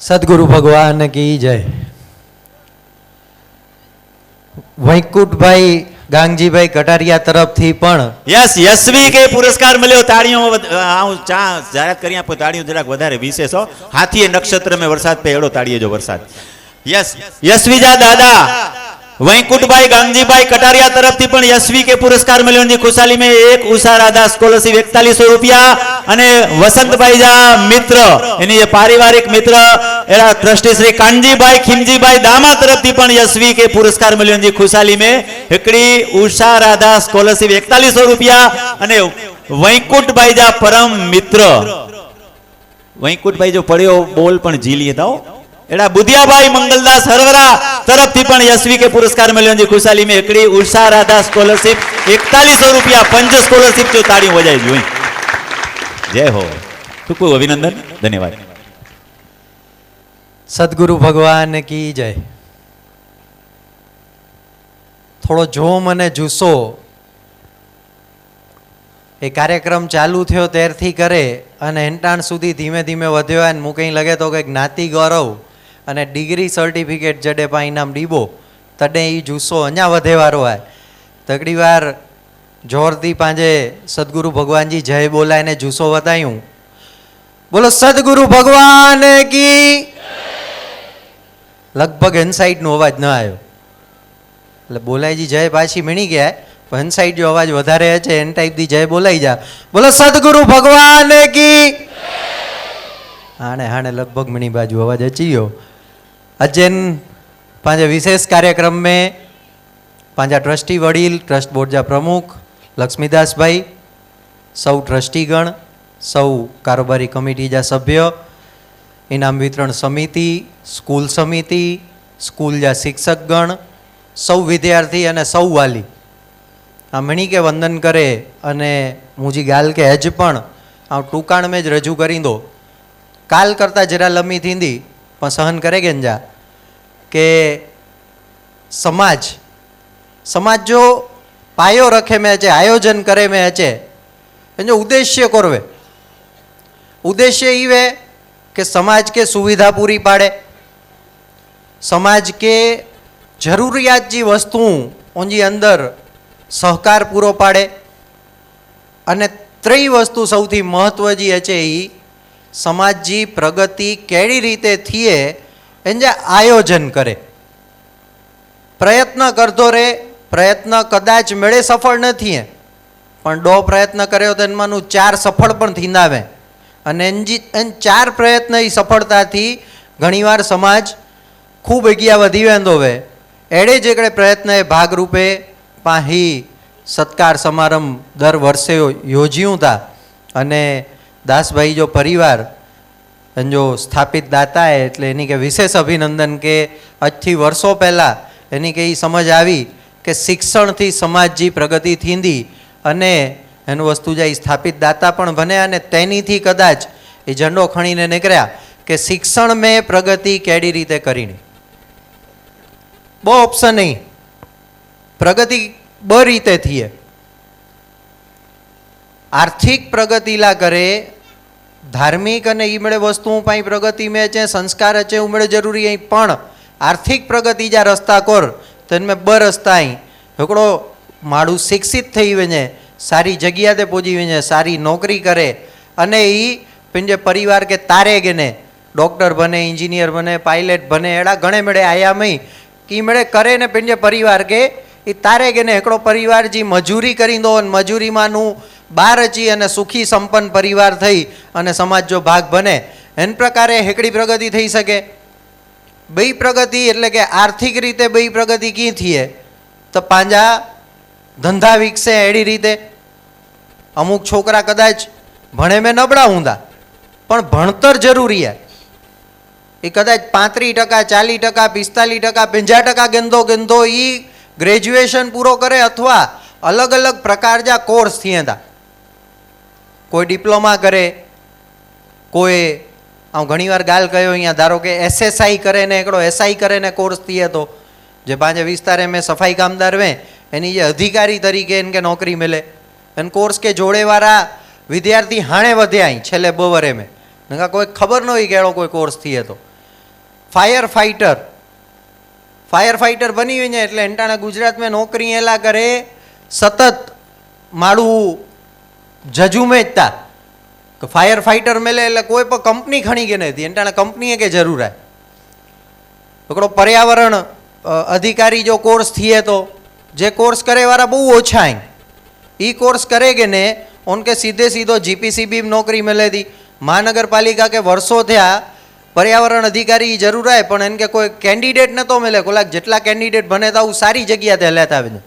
સદગુરુ ભગવાન કી જય. વૈકુંઠભાઈ ગાંગજીભાઈ કટારિયા તરફથી પણ યસ યશવી કે પુરસ્કાર મળ્યો. તાળીઓ વધ- હું ચા જાહેરાત કરી આપો તાળીઓ જરાક વધારે વિશેષ, હો. હાથીએ નક્ષત્ર મેં વરસાદ પહેલો તાળીએ જો વરસાદ. યસ યશવીજા દાદા. વૈકુંઠભાઈ ગાંધીભાઈ કટારિયા તરફથી પણ યશવી કે પુરસ્કાર મળ્યો ખુશાલી મેં એક ઉષા સ્કોલરશીપ એકતાલીસો રૂપિયા અને વસંતભાઈ મિત્ર, એની પારિવારિક મિત્ર, એના ટ્રસ્ટી શ્રી કાનજીભાઈ, ખીમજીભાઈ દામા તરફથી પણ યશવી કે પુરસ્કાર મળ્યો એની ખુશાલી મેં એકડી ઉષા રાધા સ્કોલરશીપ એકતાલીસો રૂપિયા અને વૈકુંઠભાઈ જા પરમ મિત્ર વૈકુંઠભાઈ જો પડ્યો બોલ પણ ઝીલી હતા. એડા બુધિયાભાઈ મંગલદાસ હરવરા તરફથી પણ યશવી કે પુરસ્કાર મળ્યો છે ખુશાલી મેં એકડી. ઉષા રાધા સ્કોલરશીપ એકતાલીસો રૂપિયા પંચ સ્કોલરશીપ જો તાળી વજાઈ જોઈ જય હો. ખૂબ અભિનંદન? ધન્યવાદ. સદગુરુ ભગવાન કી જય. થોડો જોમ અને જુસ્સો. એ કાર્યક્રમ ચાલુ થયો ત્યારથી કરે અને એન્ટાણ સુધી ધીમે ધીમે વધ્યો અને કંઈ લગે તો કે જ્ઞાતિ ગૌરવ અને ડિગ્રી સર્ટિફિકેટ જડે પા ઇનામ ડીબો, તડે એ જુસ્સો અહીંયા વધેવારો હોય તકડી વાર જોરથી પાંજે સદગુરુ ભગવાનજી જય બોલાયને જુસ્સો વધાયું. બોલો, સદગુરુ ભગવાન કી લગભગ હનસાઈડનો અવાજ ન આવ્યો એટલે બોલાયજી જય પાછી મીણી ગયા. પણ સાઈડ જો અવાજ વધારે છે, એન ટાઈપથી જય બોલાઈ જા. બોલો, સદગુરુ ભગવાન કી હાણે હાણે લગભગ મીણી બાજુ અવાજ અચી ગયો. અજેન, પાંજે વિશેષ કાર્યક્રમ में ટ્રસ્ટી વડીલ, ટ્રસ્ટ બોર્ડ જા પ્રમુખ, લક્ષ્મીદાસભાઈ, સૌ ટ્રસ્ટીગણ, સૌ કારોબારી કમિટી જા સભ્ય, ઇનામ વિતરણ સમિતિ, સ્કૂલ સમિતિ, સ્કૂલ જા શિક્ષકગણ, સૌ વિદ્યાર્થી અને સૌ વાલી. આ મણી કે વંદન કરે અને મુજી ગાલ કે હજ પણ, આ ટૂંકાણ મેં જ રજૂ કરી દો. કાલ કરતાં જરા લમી થીંદી પણ સહન કરે ગેંજા? કે સમાજ સમાજ જો પાયો રખે મેં છે આયોજન કરે મેં છે એનો ઉદ્દેશ્ય કરવે ઉદ્દેશ્ય ઈવે કે સમાજ કે સુવિધા પૂરી પાડે, સમાજ કે જરૂરિયાત જે વસ્તુ ઓની અંદર સહકાર પૂરો પાડે, અને ત્રય વસ્તુ સૌથી મહત્વ જે છે એ સમાજજી પ્રગતિ કેવી રીતે થઈએ એને આયોજન કરે. પ્રયત્ન કરતો રે, પ્રયત્ન કદાચ મેળે સફળ નથી પણ ડો પ્રયત્ન કર્યો તો એમાંનું ચાર સફળ પણ થીંદાવે. અને એનજી, એન ચાર પ્રયત્ન એ સફળતાથી ઘણીવાર સમાજ ખૂબ અગિયા વધી વેંદો વે એડે જેકડે પ્રયત્ન એ ભાગરૂપે પાહી સત્કાર સમારંભ દર વર્ષે યોજ્યું હતા અને દાસભાઈ જો પરિવાર અને જો સ્થાપિત દાતા એટલે એની કે વિશેષ અભિનંદન કે આજથી વર્ષો પહેલાં એની કે એ સમજ આવી કે શિક્ષણથી સમાજજી પ્રગતિ થીંદી અને એનું વસ્તુ જાય સ્થાપિત દાતા પણ બને અને તેનીથી કદાચ એ ઝંડો ખણીને નીકળ્યા કે શિક્ષણ મેં પ્રગતિ કેડી રીતે કરીને. બહુ ઓપ્શન નહીં. પ્રગતિ બ રીતે થઈએ આર્થિક પ્રગતિલા કરે ધાર્મિક અને ઈમળે વસ્તુ પાસે પ્રગતિ મેં છે, સંસ્કાર છે ઉમેળે જરૂરી અહીં. પણ આર્થિક પ્રગતિ જા રસ્તા કોર, તને બરસતા અહીં હિકડો માળું શિક્ષિત થઈ વञे સારી જગ્યા તે પહોંચી વञे સારી નોકરી કરે. અને એ પંજે પરિવાર કે તારે ગેને ડૉક્ટર બને, એન્જિનિયર બને, પાયલટ બને, એડા ઘણે મળે આયામય કી મળે કરે ને પંજે પરિવાર કે એ તારે કે હિકડો પરિવાર જે મજૂરી કરીંદો અને મજૂરીમાંનું બાર અચી અને સુખી સંપન્ન પરિવાર થઈ અને સમાજ જો ભાગ બને, એન પ્રકારે હેકડી પ્રગતિ થઈ શકે? બે પ્રગતિ એટલે કે આર્થિક રીતે બે પ્રગતિ કી થઈએ? તો પાંજા ધંધા વિકસે એડી રીતે. અમુક છોકરા કદાચ ભણે મેં નબળા ઊંધા, પણ ભણતર જરૂરી હે. એ કદાચ પાંત્રીસ ટકા, ચાલીસ ટકા, પિસ્તાલીસ ટકા, પંજા ટકા ગંદો ગંદો એ ગ્રેજ્યુએશન પૂરો કરે અથવા અલગ અલગ પ્રકાર જા કોર્સ થઈએ હતા. કોઈ ડિપ્લોમા કરે, કોઈ, આમ ઘણીવાર ગાલ કયો અહીંયા, ધારો કે એસએસઆઈ કરે ને એકડો એસઆઈ કરે ને કોર્સ થઈએ તો, જે પાંચ વિસ્તારે મેં સફાઈ કામદાર વે, એની જે અધિકારી તરીકે એને કે નોકરી મળે. અને કોર્સ કે જોડેવાળા વિદ્યાર્થી હાણે વધ્યા અહીં, છેલ્લે બવરે મેં. કોઈ ખબર ન હોય કે એડો કોઈ કોર્સ થઈએ તો ફાયર ફાઇટર ફાયર ફાઇટર બની હોય ને એટલે એન્ટાણા ગુજરાતમાં નોકરી એલા કરે, સતત મારું જજુમેજતા કે ફાયર ફાઇટર મેલે એટલે કોઈ પણ કંપની ખણી કે નથી એન્ટાણા કંપનીએ કે જરૂર હે? એકડો પર્યાવરણ અધિકારી જો કોર્સ થઈએ તો, જે કોર્સ કરે વાળા બહુ ઓછા એમ. એ કોર્સ કરે કે ને ઓનકે સીધે સીધો જીપીસીબી નોકરી મળે હતી મહાનગરપાલિકા કે વર્ષો થયા પર્યાવરણ અધિકારી જરૂર આવે પણ એને કે કોઈ કેન્ડિડેટ નતો મળે કોલાક જેટલા કેન્ડિડેટ બને તો સારી જગ્યા તે લેતા આવે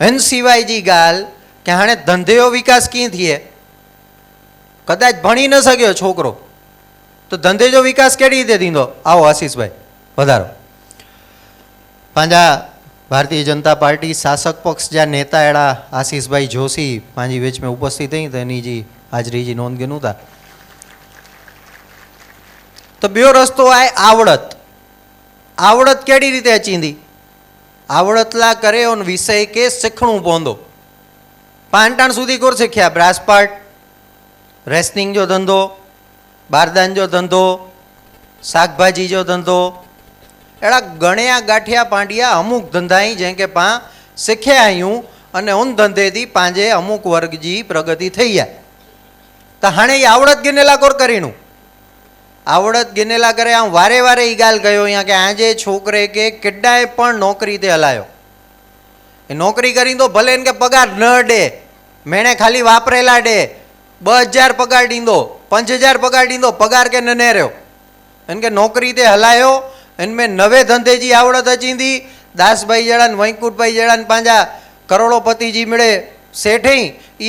એન સિવાય જી ગાલ કે હાણે ધંધેયો વિકાસ કી થયે કદાચ ભણી ન શક્યો છોકરો. તો ધંધે જો વિકાસ કેવી રીતે દીધો આવો આશીષભાઈ, વધારો. પાંજા, ભારતીય જનતા પાર્ટી શાસક પક્ષ જ્યાં નેતા એડા આશીષભાઈ જોશી પાંજી વેચમાં ઉપસ્થિત થઈ તો એની જે હાજરી જે નોંધ ગયું હતા તો બીજો રસ્તો આય આવડત. આવડત કેડી રીતે ચીંધી આવડતલા કરે ઓન વિષય કે શીખણું પોંદો. પાંટાણ સુધી કોર શીખ્યા? બ્રાસપાટ રેસનિંગ જો ધંધો, બારદાન જો ધંધો, શાકભાજી જો ધંધો. એડા ગણ્યા ગાંઠિયા પાંડિયા અમુક ધંધાઈ જેમ કે પા શીખ્યા આયું અને ઉન ધંધેથી પાંજે અમુક વર્ગજી પ્રગતિ થઈ જાય તો હાણે એ આવડત ગિનેલા કોર કરીનું આવડત ગિનેલા કરે, આમ વારે વારે ઈ ગાલ ગયો અહીંયા કે આજે છોકરે કે કેટલાય પણ નોકરી તે હલાયો. એ નોકરી કરીને તો ભલે કે પગાર ન ડે, મેણે ખાલી વાપરેલા ડે. બ હજાર પગાર ડીંદો પાંચ હજાર પગાર ડીંદો પગાર કે ન રહ્યો. એને કે નોકરી તે હલાયો, એને મેં નવે ધંધેજી આવડત અચીંદી દાસભાઈ જડા ને વૈકુંઠભાઈ જડા ને પાંજા કરોડોપતિજી મળે શેઠે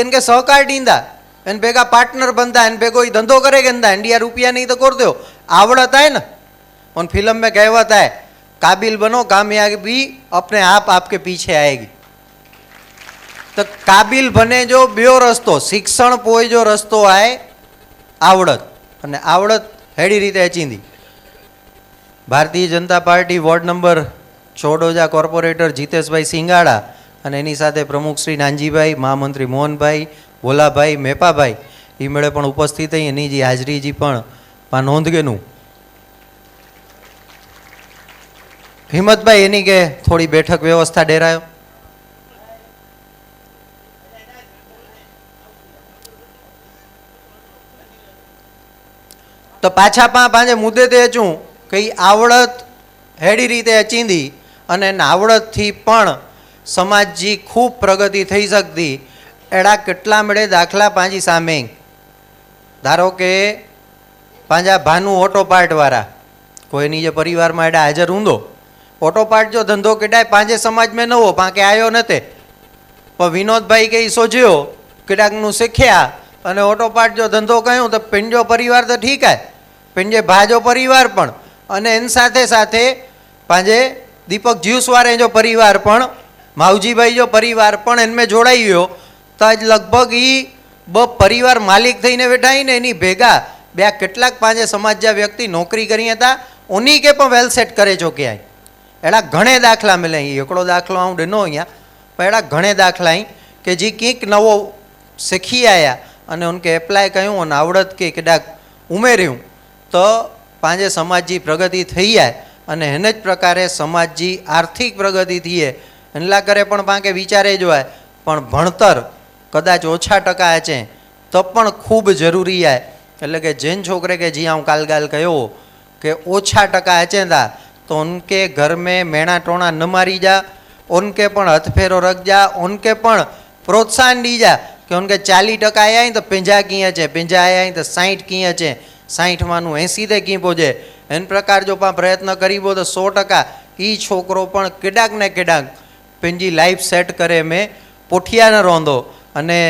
એને કે સહકાર ડીંદા એને ભેગા પાર્ટનર બનતા એને ભેગો એ ધંધો કરે કે ના ઇન્ડિયા રૂપિયા નહીં તો કરી દો આવડત આય ને. ઓન ફિલ્મ મેં કહેવત આય, કાબિલ બનો, કામયાબી અપને આપ આપકે પીછે આએગી તો કાબિલ બને જો બેયો રસ્તો, શિક્ષણ પોય જો રસ્તો આય, આવડત. અને આવડત હેડી રીતે અચીંદી Bharatiya Janata Party ward number ચોડોજા corporator Jiteshbhai Singada અને એની સાથે પ્રમુખ શ્રી નાનજીભાઈ, મહામંત્રી મોહનભાઈ ભોલાભાઈ, મેપાભાઈ એ મેળે પણ ઉપસ્થિત થઈ એની જે હાજરીજી પણ પા નોંધગેનું. હિંમતભાઈ, એની કે થોડી બેઠક વ્યવસ્થા ડેરાયો? તો પાછા પા પાંજે મુદ્દે તે અચું કે આવડત હેડી રીતે અચીંદી અને આવડતથી પણ સમાજની ખૂબ પ્રગતિ થઈ શકતી એડા કેટલા મળે દાખલા પાંજી સામે. ધારો કે પાંજા ભાનુ ઓટો પાર્ટવાળા કોઈની જે પરિવારમાં એડા હાજર ઊંધો ઓટો પાર્ટ જો ધંધો કેડાય, પાંજે સમાજમાં નવો પાંકે આવ્યો નતે. પણ વિનોદભાઈ કે ઈ સોજ્યો, કિડાકનું શીખ્યા, અને ઓટો પાર્ટ જો ધંધો કહ્યું તો પિંજો પરિવાર તો ઠીક હે પિંજે ભાજો પરિવાર પણ, અને એની સાથે સાથે પાંજે દીપક જ્યુસવારે જો પરિવાર પણ, માવજીભાઈ જો પરિવાર પણ એનમે જોડાઈ ગયો તો આજ લગભગ એ બ પરિવાર માલિક થઈને બેઠા ને એની ભેગા બે કેટલાક પાંચે સમાજ્યા વ્યક્તિ નોકરી કરી હતા, ઉની કે પણ વેલ સેટ કરે છો ક્યાંય? એડા ઘણે દાખલા મળે અહીં. એકડો દાખલો હું ડનો અહીંયા, પણ એડા ઘણે દાખલા અહીં કે જે કંઈક નવો શીખી આવ્યા અને ઉનકે એપ્લાય કર્યું અને આવડત કે કદાચ ઉમેર્યું, તો પાંજે સમાજજી પ્રગતિ થઈ જાય અને એને જ પ્રકારે સમાજજી આર્થિક પ્રગતિ થઈએ. એના કરે પણ પાંકે વિચારે જોવાય પણ ભણતર કદાચ ઓછા ટકા છે તો પણ ખૂબ જરૂરી છે એટલે કે જૈન છોકરે કે જી હું કાલ ગાલ કહ્યો કે ઓછા ટકા અચેંદા તો ઉનકે ઘર મેં મેણા ટોણા ન મારી જા, ઉનકે પણ હથફેરો રખ જા, ઉનકે પણ પ્રોત્સાહન દી જા કે ઉનકે ચાલીસ ટકા આયા તો પંજા કીએ છે, પંજા આયા તો સાઠ કીએ છે સાઠમાંનું એંસી તે કી પહોંચે એન પ્રકાર જો પણ પ્રયત્ન કરીબો તો સો ટકા એ છોકરો પણ કેડાક ને કેડાક પેંજી લાઈફ સેટ કરે મેં પોઠિયા ન રોંધો. અને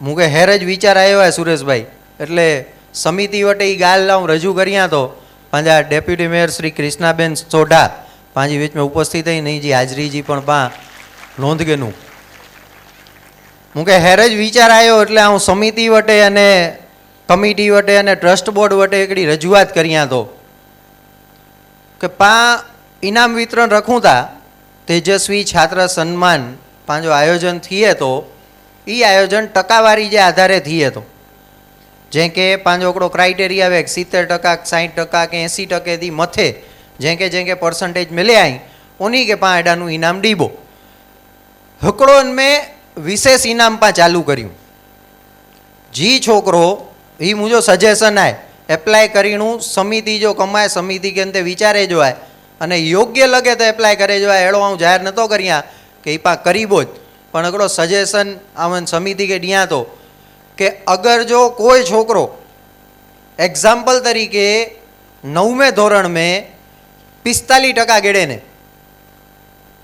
હું કે હેર જ વિચાર આવ્યો હે સુરેશભાઈ. એટલે સમિતિ વટે એ ગાલ હું રજૂ કર્યા તો. પાંજા ડેપ્યુટી મેયર શ્રી કૃષ્ણાબેન સોઢા. પાંજી વીચમાં ઉપસ્થિત થઈ નહીં જી હાજરીજી પણ પા નોંધગેનું હું કે હેર જ વિચાર આવ્યો એટલે હું સમિતિ વટે અને કમિટી વટે અને ટ્રસ્ટ બોર્ડ વટે એકડી રજૂઆત કર્યા તો. કે પા ઇનામ વિતરણ રખું તા તેજસ્વી છાત્ર સન્માન પાંજો આયોજન થઈએ તો એ આયોજન ટકાવારી જે આધારે થઈએ તો. જેમ કે પાંજોકડો ક્રાઇટેરિયા આવે સિત્તેર ટકા સાઠ ટકા કે એંસી ટકેથી મથે, જેમ કે જેમ કે પર્સન્ટેજ મિલે આઈ, ઉની કે પા એડાનું ઇનામ ડીબો. હકડો મેં વિશેષ ઇનામ પા ચાલુ કર્યું. જી છોકરો એ મુજો સજેશન આય એપ્લાય કરીનું સમિતિ જો કમાય, સમિતિ કે અંતે વિચારે જો આય, અને યોગ્ય લગે તો એપ્લાય કરે જો એડો હું જાહેર નતો કર્યા કે એ પા કરીબો જ પણ એકડો સજેશન આમન સમિતિ કે ડિયા તો કે અગર જો કોઈ છોકરો એક્ઝામ્પલ તરીકે નવમે ધોરણ મેં પિસ્તાલીસ ટકા ગેડે ને,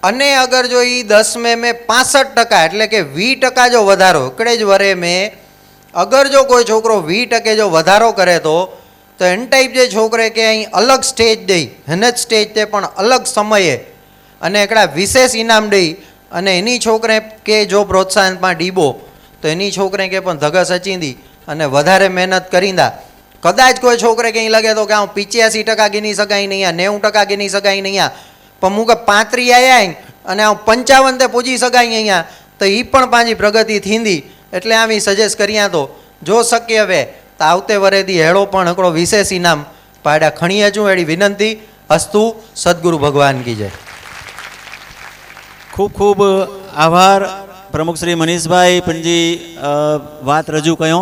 અને અગર જો એ દસમે મેં પાસઠ ટકા એટલે કે વીસ ટકા જો વધારો એકડે જ વરે મેં અગર જો કોઈ છોકરો વીસ ટકે જો વધારો કરે તો તો એન ટાઈપ જે છોકરે કે અહીં અલગ સ્ટેજ દઈ એને જ સ્ટેજ તે પણ અલગ સમયે અને એકડા વિશેષ ઇનામ દઈ અને એની છોકરે કે જો પ્રોત્સાહનમાં ડીબો, તો એની છોકરે કે પણ ધગસ અચીંદી અને વધારે મહેનત કરીંદા. કદાચ કોઈ છોકરે કંઈ લગે તો કે હું પિચ્યાસી ટકા ગીની શકાય નહીં, આ નેવું ટકા ગીની શકાય નહીં પણ હું કે પાંત્રી આવ્યા અને હું પંચાવન તે પૂજી શકાય અહીંયા તો એ પણ પાછી પ્રગતિ થીંદી. એટલે આવી સજેસ્ટ કર્યા તો, જો શક્ય હવે તો આવતે વરેથી હેળો પણ હકડો વિશેષ ઇનામ. પાડ્યા ખણી છું એડી વિનંતી. અસ્તુ, સદગુરુ ભગવાન કી જય. ખૂબ ખૂબ આભાર પ્રમુખ શ્રી મનીષભાઈ પંજી વાત રજૂ કયો.